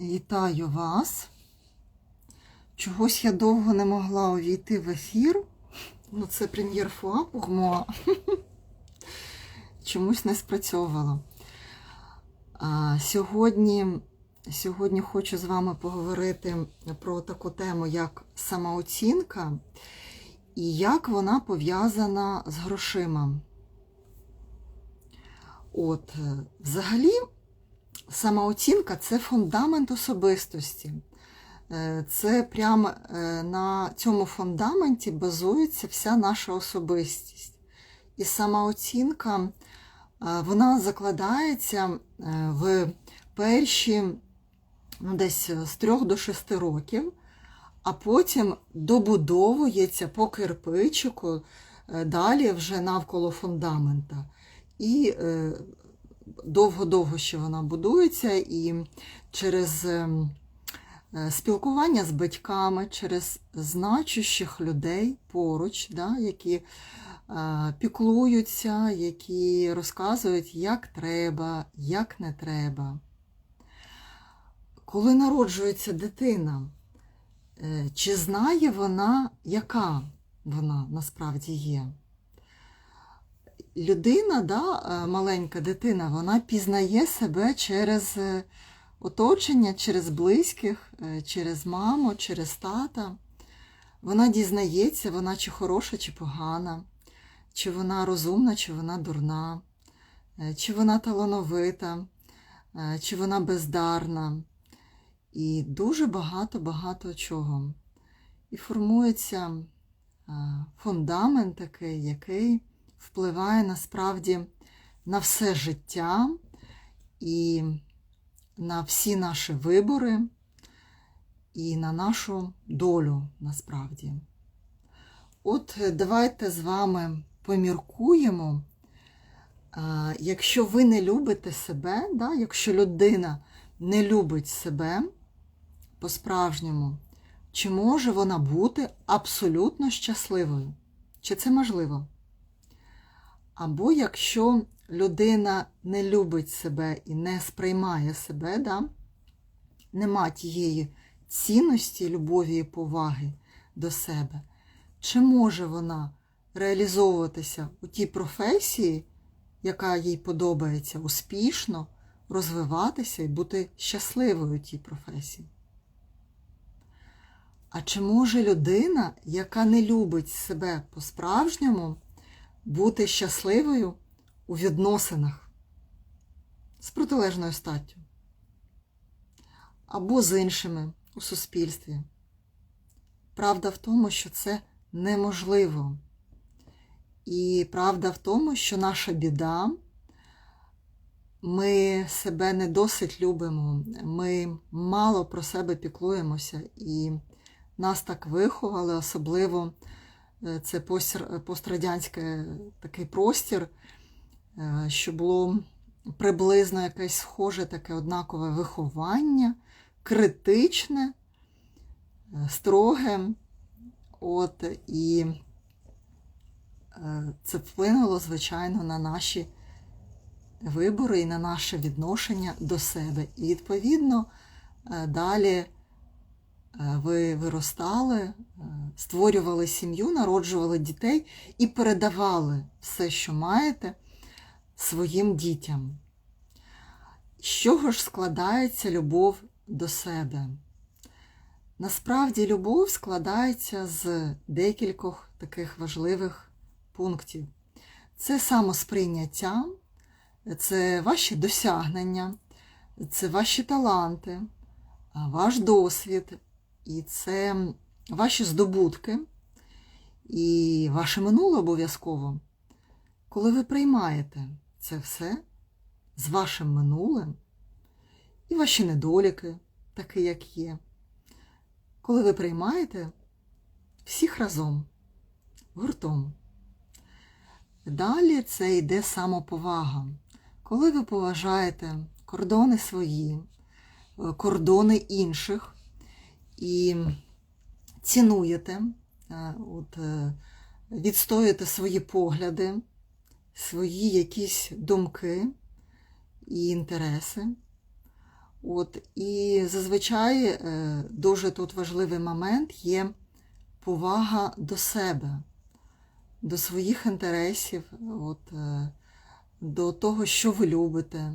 Вітаю вас. Чогось я довго не могла увійти в ефір. Ну, це прем'єр Фуа Пугмо. Чомусь не спрацьовувало. А, сьогодні, сьогодні хочу з вами поговорити про таку тему, як самооцінка і як вона пов'язана з грошима. От, е, взагалі, самооцінка це фундамент особистості. Е, Це прямо е, на цьому фундаменті базується вся наша особистість. І самооцінка е, вона закладається в перші ну, десь з 3 до 6 років, а потім добудовується по кирпичику далі вже навколо фундамента. І довго-довго ще вона будується, і через е, е, спілкування з батьками, через значущих людей поруч, да, які е, піклуються, які розказують, як треба, як не треба. Коли народжується дитина, е, чи знає вона, яка вона насправді є? Людина, да, е, маленька дитина, вона пізнає себе через е, оточення, через близьких, е, через маму, через тата. Вона дізнається, вона чи хороша, чи погана, чи вона розумна, чи вона дурна, чи вона талановита, чи вона бездарна. І дуже багато-багато чого. І формується фундамент такий, який впливає насправді на все життя і на всі наші вибори, і на нашу долю насправді. От давайте з вами поміркуємо, якщо ви не любите себе, да, якщо людина не любить себе по-справжньому, чи може вона бути абсолютно щасливою? Чи це можливо? Або якщо людина не любить себе і не сприймає себе, да, нема тієї цінності, любові і поваги до себе, чи може вона реалізовуватися у тій професії, яка їй подобається, успішно розвиватися і бути щасливою у тій професії? А чи може людина, яка не любить себе по-справжньому, бути щасливою у відносинах з протилежною статтю або з іншими у суспільстві. Правда в тому, що це неможливо. І правда в тому, що наша біда, ми себе не досить любимо, ми мало про себе піклуємося, і нас так виховали, особливо це пострадянський такий простір, е, що було приблизно якесь схоже таке однакове виховання, критичне, е, строге. От, І це вплинуло, звичайно, на наші вибори і на наше відношення до себе. І, відповідно, далі Е, ви виростали, е, створювали сім'ю, народжували дітей і передавали все, що маєте, своїм дітям. З чого ж складається любов до себе? Насправді, любов складається з декількох таких важливих пунктів. Це самосприйняття, це ваші досягнення, це ваші таланти, ваш досвід, і це ваші здобутки і ваше минуле обов'язково. Коли ви приймаєте це все з вашим минулим і ваші недоліки, такі, як є, коли ви приймаєте всіх разом, гуртом. Далі це йде самоповага. Коли ви поважаєте кордони свої, кордони інших, і цінуєте, е, от, е, відстоюєте свої погляди, свої якісь думки і інтереси. От, і зазвичай е, дуже тут важливий момент є повага до себе, до своїх інтересів, от, до того, що ви любите,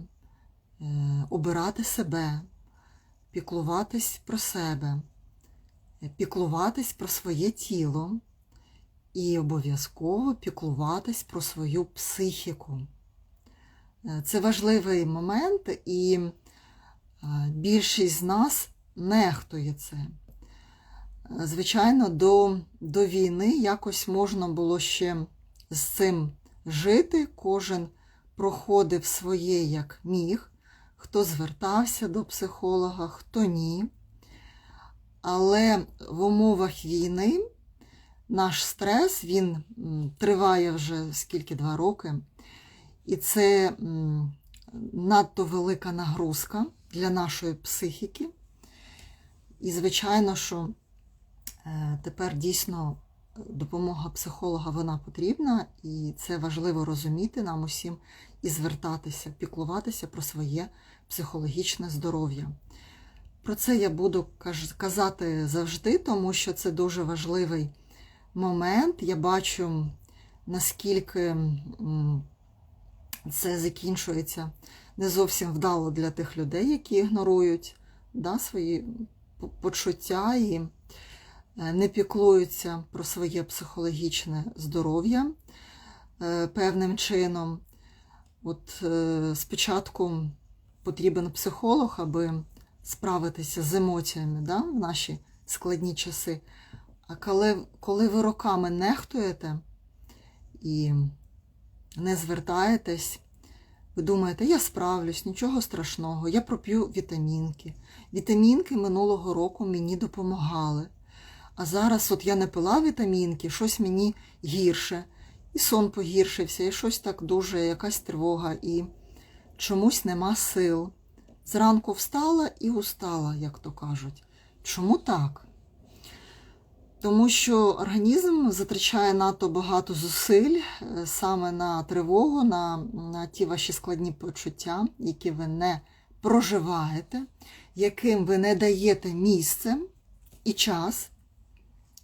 обирати себе, піклуватись про себе, піклуватись про своє тіло і обов'язково піклуватись про свою психіку. Е, Це важливий момент, і е, більшість з нас нехтує це. Е, Звичайно, до, до війни якось можна було ще з цим жити. Кожен проходив своє як міг, хто звертався до психолога, хто ні. Але в умовах війни наш стрес він триває вже скільки два роки. І це надто велика нагрузка для нашої психіки. І, звичайно, що е, тепер дійсно допомога психолога вона потрібна, і це важливо розуміти нам усім і звертатися, піклуватися про своє психологічне здоров'я. Про це я буду казати завжди, тому що це дуже важливий момент. Я бачу, наскільки це закінчується не зовсім вдало для тих людей, які ігнорують да, свої почуття і е, не піклуються про своє психологічне здоров'я е, певним чином. От е, спочатку потрібен психолог, аби справитися з емоціями да, в наші складні часи. А коли, коли ви роками нехтуєте і не звертаєтесь, ви думаєте, я справлюсь, нічого страшного, я проп'ю вітамінки. Вітамінки минулого року мені допомагали. А зараз от я не пила вітамінки, щось мені гірше. І сон погіршився, і щось так дуже, якась тривога, і чомусь нема сил. Зранку встала і устала, як то кажуть. Чому так? Тому що організм затрачає надто багато зусиль е, саме на тривогу, на, на ті ваші складні почуття, які ви не проживаєте, яким ви не даєте місце і час.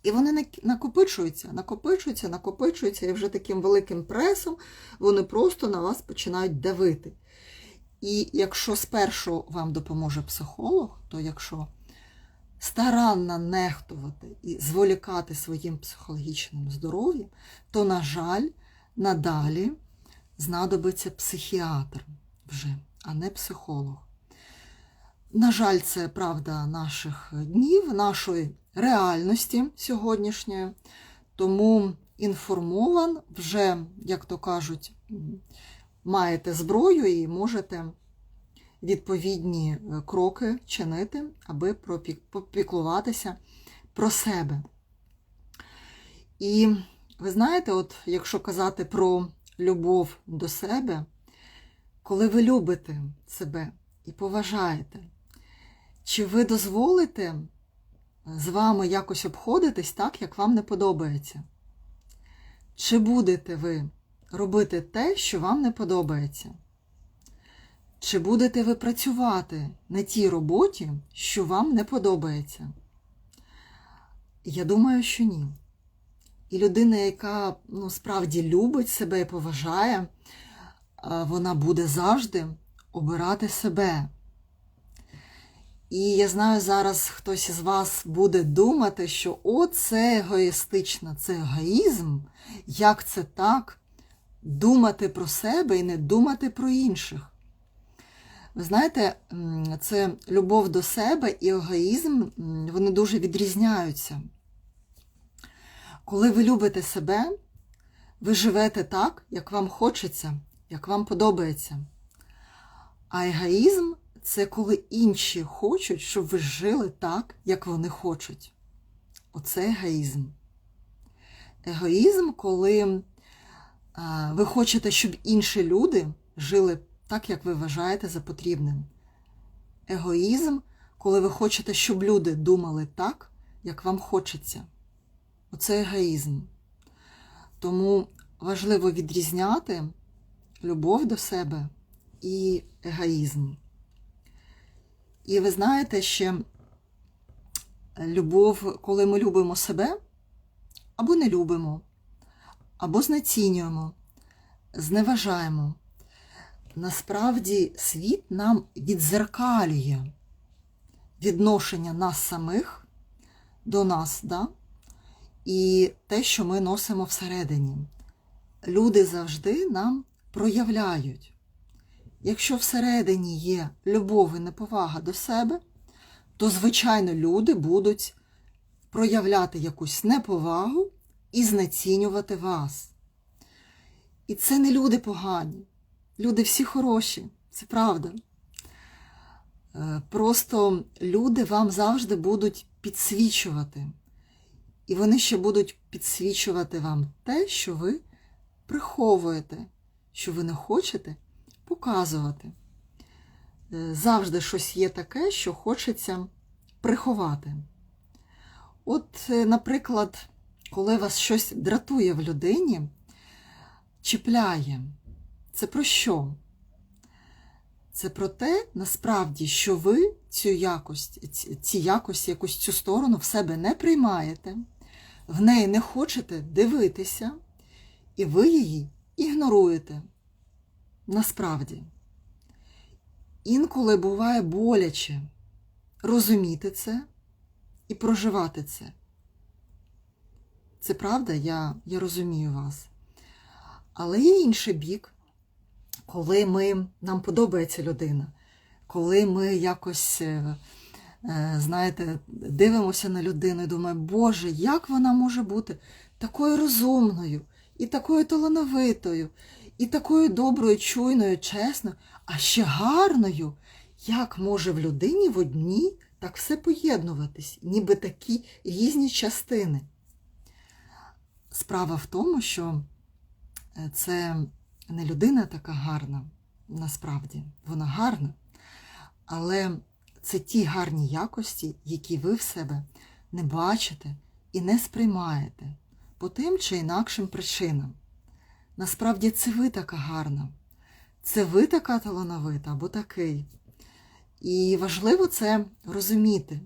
І вони накопичуються, накопичуються, накопичуються, і вже таким великим пресом вони просто на вас починають давити. І якщо спершу вам допоможе психолог, то якщо старанно нехтувати і зволікати своїм психологічним здоров'ям, то, на жаль, надалі знадобиться психіатр вже, а не психолог. На жаль, це правда наших днів, нашої реальності сьогоднішньої. Тому інформован вже, як то кажуть, маєте зброю і можете відповідні е, кроки чинити, аби попіклуватися про себе. І ви знаєте, от якщо казати про любов до себе, коли ви любите себе і поважаєте, чи ви дозволите з вами якось обходитись так, як вам не подобається? Чи будете ви робити те, що вам не подобається? Чи будете ви працювати на тій роботі, що вам не подобається? Я думаю, що ні. І людина, яка ну, справді любить себе і поважає, вона буде завжди обирати себе. І я знаю, зараз хтось із вас буде думати, що о, це егоїстично, це егоїзм. Як це так? Думати про себе і не думати про інших. Ви знаєте, це любов до себе і егоїзм, вони дуже відрізняються. Коли ви любите себе, ви живете так, як вам хочеться, як вам подобається. А егоїзм це коли інші хочуть, щоб ви жили так, як вони хочуть. Оце егоїзм. Егоїзм, коли ви хочете, щоб інші люди жили так, як ви вважаєте за потрібним. Егоїзм, коли ви хочете, щоб люди думали так, як вам хочеться. Оце егоїзм. Тому важливо відрізняти любов до себе і егоїзм. І ви знаєте, ще любов, коли ми любимо себе, або не любимо, або знецінюємо, зневажаємо. Насправді світ нам відзеркалює відношення нас самих до нас, да? і те, що ми носимо всередині. Люди завжди нам проявляють. Якщо всередині є любов і неповага до себе, то, звичайно, люди будуть проявляти якусь неповагу і знецінювати вас. І це не люди погані. Люди всі хороші, це правда. Е, Просто люди вам завжди будуть підсвічувати. І вони ще будуть підсвічувати вам те, що ви приховуєте, що ви не хочете показувати. Е, Завжди щось є таке, що хочеться приховати. От, е, наприклад, коли вас щось дратує в людині, чіпляє, це про що? Це про те, насправді, що ви цю якость, ці- якості, якусь цю сторону в себе не приймаєте, в неї не хочете дивитися, і ви її ігноруєте. Насправді. Інколи буває боляче розуміти це і проживати це. Це правда, я, я розумію вас. Але є інший бік, коли ми, нам подобається людина, коли ми якось, е, е, знаєте, дивимося на людину і думаємо, Боже, як вона може бути такою розумною, і такою талановитою, і такою доброю, чуйною, чесною, а ще гарною. Як може в людині в одній так все поєднуватись, ніби такі різні частини? Справа в тому, що е, це не людина така гарна, насправді, вона гарна, але це ті гарні якості, які ви в себе не бачите і не сприймаєте по тим чи інакшим причинам. Насправді це ви така гарна, це ви така талановита або такий. І важливо це розуміти.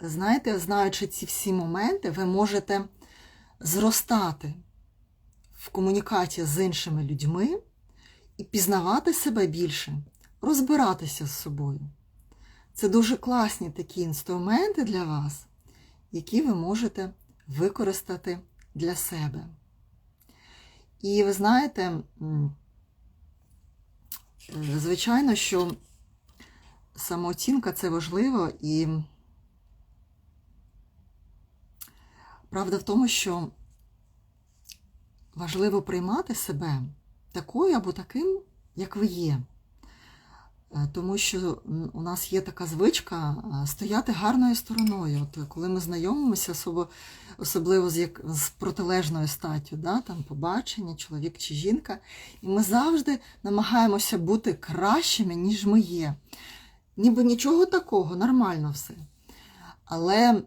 Знаєте, знаючи ці всі моменти, ви можете зростати в комунікації з іншими людьми і пізнавати себе більше, розбиратися з собою. Це дуже класні такі інструменти для вас, які ви можете використати для себе. І ви знаєте, е, звичайно, що самооцінка це важливо і правда в тому, що важливо приймати себе такою або таким, як ви є. Е, Тому що у нас є така звичка е, стояти гарною стороною. От коли ми знайомимося, особо, особливо з, як, з протилежною статтю, да, там побачення, чоловік чи жінка, і ми завжди намагаємося бути кращими, ніж ми є. Ніби нічого такого, нормально все. Але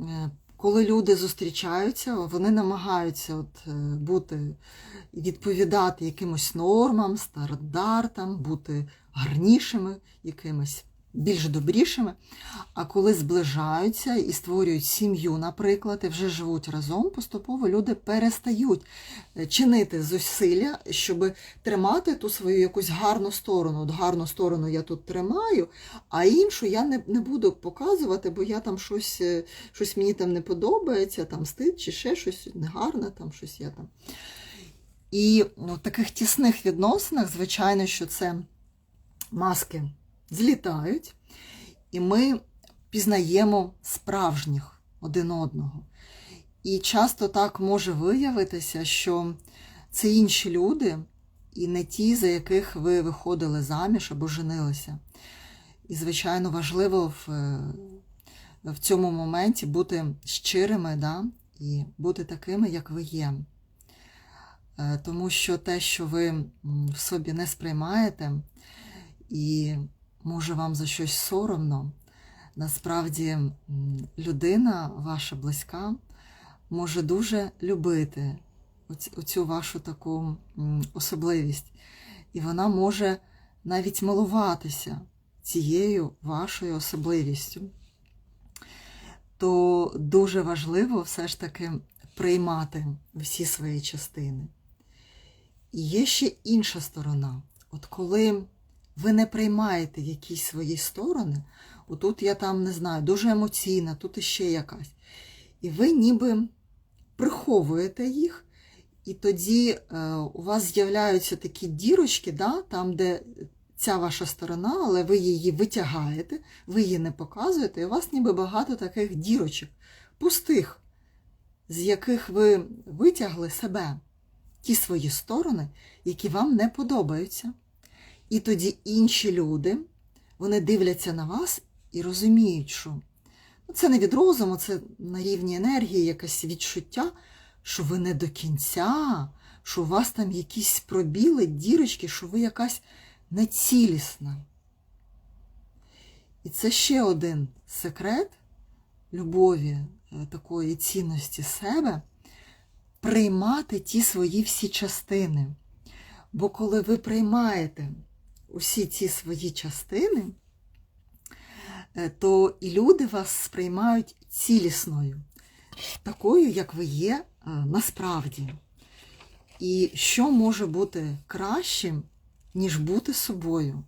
е, коли люди зустрічаються, вони намагаються от, е, бути, відповідати якимось нормам, стандартам, бути гарнішими, якимось більш добрішими. А коли зближаються і створюють сім'ю, наприклад, і вже живуть разом, поступово люди перестають е, чинити зусилля, щоб тримати ту свою якусь гарну сторону. От гарну сторону я тут тримаю, а іншу я не, не буду показувати, бо я там щось, е, щось мені там не подобається, там стид чи ще щось негарне, там щось я там. І ну, в таких тісних відносинах, звичайно, що це маски злітають, і ми пізнаємо справжніх один одного. І часто так може виявитися, що це інші люди, і не ті, за яких ви виходили заміж або женилися. І, звичайно, важливо в, в цьому моменті бути щирими да? і бути такими, як ви є. Е, Тому що те, що ви в собі не сприймаєте, і може вам за щось соромно, насправді людина, ваша близька, може дуже любити оцю вашу таку особливість. І вона може навіть милуватися цією вашою особливістю, то дуже важливо все ж таки приймати всі свої частини. І є ще інша сторона. От коли ви не приймаєте якісь свої сторони, отут я там не знаю, дуже емоційна, тут іще якась. І ви ніби приховуєте їх, і тоді е, у вас з'являються такі дірочки, да, там, де ця ваша сторона, але ви її витягаєте, ви її не показуєте, і у вас ніби багато таких дірочок, пустих, з яких ви витягли себе, ті свої сторони, які вам не подобаються. І тоді інші люди, вони дивляться на вас і розуміють, що ну, це не від розуму, це на рівні енергії, якесь відчуття, що ви не до кінця, що у вас там якісь пробіли, дірочки, що ви якась нецілісна. І це ще один секрет любові, е, такої цінності себе приймати ті свої всі частини. Бо коли ви приймаєте усі ці свої частини, е, то і люди вас сприймають цілісною, такою, як ви є е, насправді. І що може бути кращим, ніж бути собою?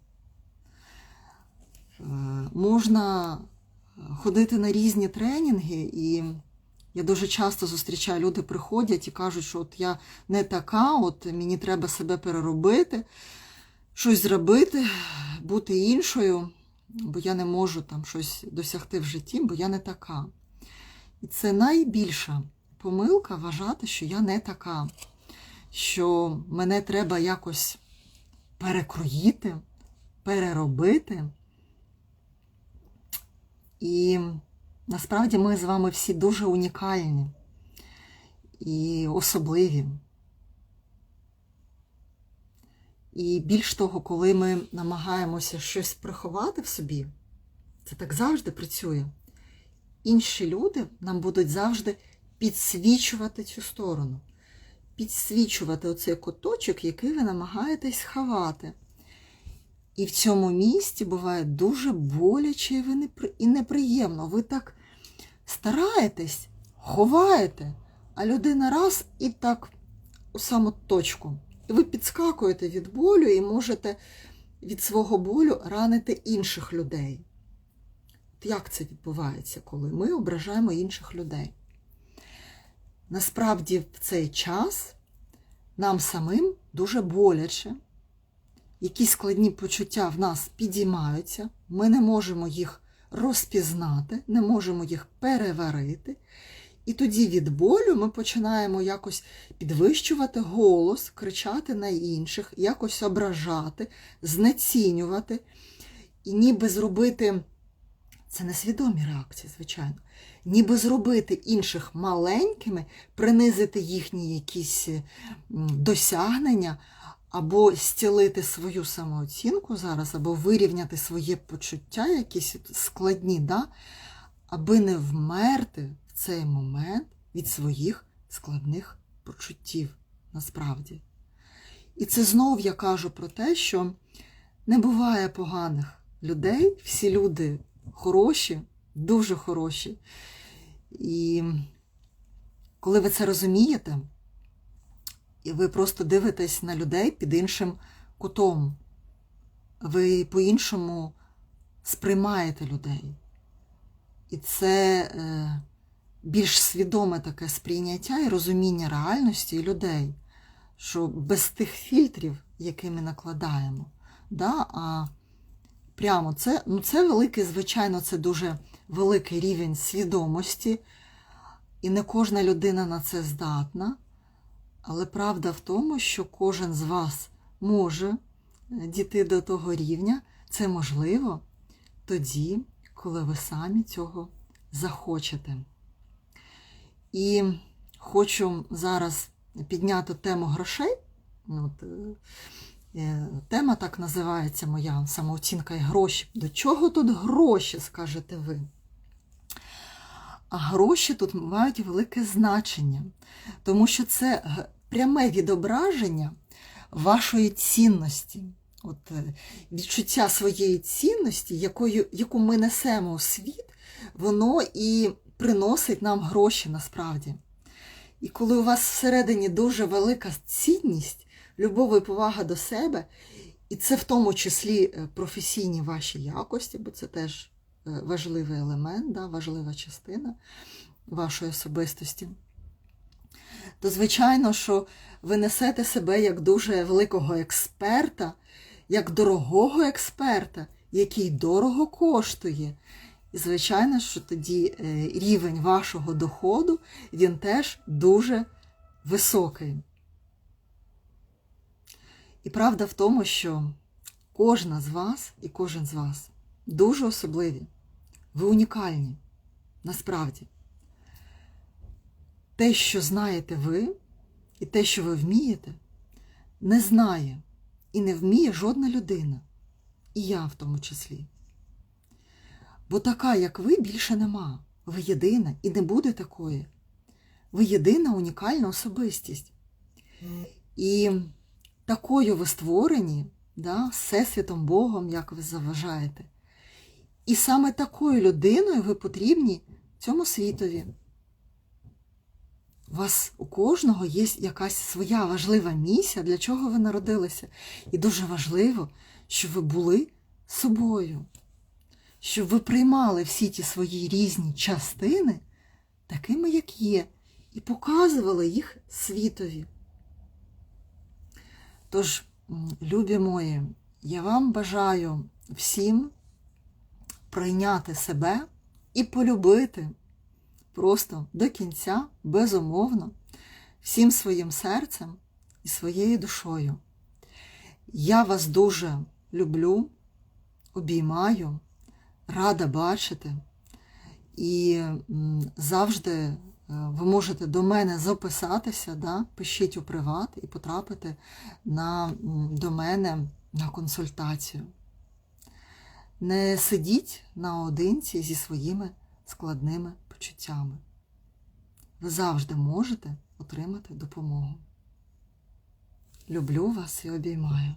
Е, Можна ходити на різні тренінги, і я дуже часто зустрічаю, люди приходять і кажуть, що от я не така, от мені треба себе переробити, щось зробити, бути іншою, бо я не можу там щось досягти в житті, бо я не така. І це найбільша помилка вважати, що я не така, що мене треба якось перекроїти, переробити. І насправді ми з вами всі дуже унікальні і особливі. І більш того, коли ми намагаємося щось приховати в собі, це так завжди працює. Інші люди нам будуть завжди підсвічувати цю сторону, підсвічувати оцей куточок, який ви намагаєтесь сховати. І в цьому місці буває дуже боляче і неприємно. Ви так стараєтесь, ховаєте, а людина раз і так у саму точку. Ви підскакуєте від болю і можете від свого болю ранити інших людей. Як це відбувається, коли ми ображаємо інших людей? Насправді, в цей час нам самим дуже боляче якісь складні почуття в нас підіймаються, ми не можемо їх розпізнати, не можемо їх переварити. І тоді від болю ми починаємо якось підвищувати голос, кричати на інших, якось ображати, знецінювати, і ніби зробити, це несвідомі реакції, звичайно, ніби зробити інших маленькими, принизити їхні якісь досягнення, або зцілити свою самооцінку зараз, або вирівняти своє почуття, якісь складні, да? аби не вмерти цей момент від своїх складних почуттів насправді. І це знов я кажу про те, що не буває поганих людей, всі люди хороші, дуже хороші. І коли ви це розумієте, і ви просто дивитесь на людей під іншим кутом. Ви по-іншому сприймаєте людей. І це е, більш свідоме таке сприйняття і розуміння реальності і людей, що без тих фільтрів, які ми накладаємо. Да, а прямо це, ну це великий, звичайно, це дуже великий рівень свідомості, і не кожна людина на це здатна. Але правда в тому, що кожен з вас може е, дійти до того рівня, це можливо тоді, коли ви самі цього захочете. І хочу зараз підняти тему грошей. От, е, е, Тема так називається моя самооцінка і гроші. До чого тут гроші, скажете ви? А гроші тут мають велике значення, тому що це пряме відображення вашої цінності. от, е, відчуття своєї цінності, якою, яку ми несемо у світ, воно і приносить нам гроші насправді. І коли у вас всередині дуже велика цінність, любов і повага до себе, і це в тому числі е, професійні ваші якості, бо це теж е, важливий елемент, да, важлива частина вашої особистості, то звичайно, що ви несете себе як дуже великого експерта, як дорогого експерта, який дорого коштує. І, звичайно, що тоді е, рівень вашого доходу він теж дуже високий. І правда в тому, що кожна з вас і кожен з вас дуже особливі. Ви унікальні. Насправді. Те, що знаєте ви, і те, що ви вмієте, не знає і не вміє жодна людина. І я в тому числі. Бо така, як ви, більше нема. Ви єдина і не буде такої. Ви єдина унікальна особистість. І такою ви створені, да, Всесвітом Богом, як ви заважаєте. І саме такою людиною ви потрібні цьому світові. У вас у кожного є якась своя важлива місія, для чого ви народилися. І дуже важливо, щоб ви були собою, щоб ви приймали всі ті свої різні частини такими, як є, і показували їх світові. Тож, любі мої, я вам бажаю всім прийняти себе і полюбити просто до кінця, безумовно, всім своїм серцем і своєю душою. Я вас дуже люблю, обіймаю, рада бачити. І завжди ви можете до мене записатися, да? пишіть у приват і потрапити на, до мене на консультацію. Не сидіть наодинці зі своїми складними почуттями. Ви завжди можете отримати допомогу. Люблю вас і обіймаю.